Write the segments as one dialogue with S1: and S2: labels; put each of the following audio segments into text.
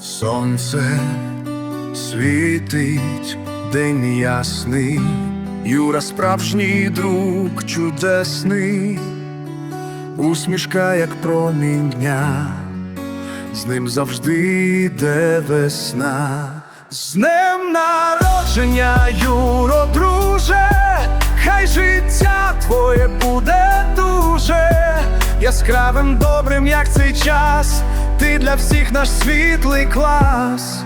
S1: Сонце світить, день ясний, Юра справжній друг чудесний, усмішка, як промінь дня, з ним завжди йде весна. З днем народження, Юро, друже, хай життя твоє буде дуже яскравим, добрим, як цей час, ти для всіх наш світлий клас.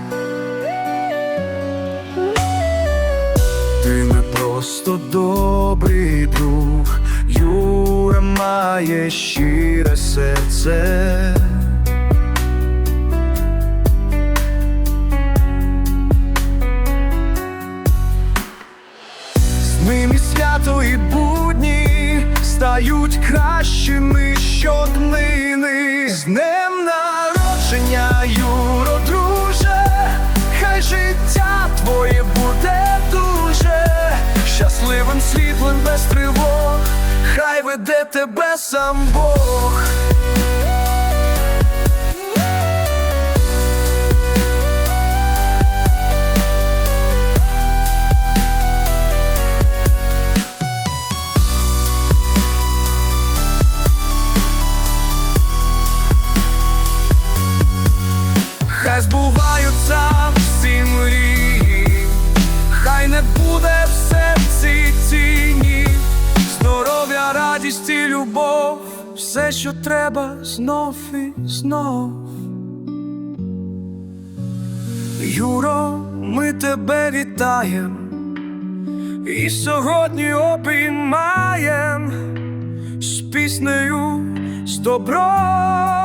S1: Ти не просто добрий друг, Юра має щире серце. Ними свято і будні стають кращими щоднини. З днем без тривог, хай веде тебе сам Бог. Любов, все, що треба, знов і знов. Юро, ми тебе вітаєм, і сьогодні обіймаєм з піснею, з добром.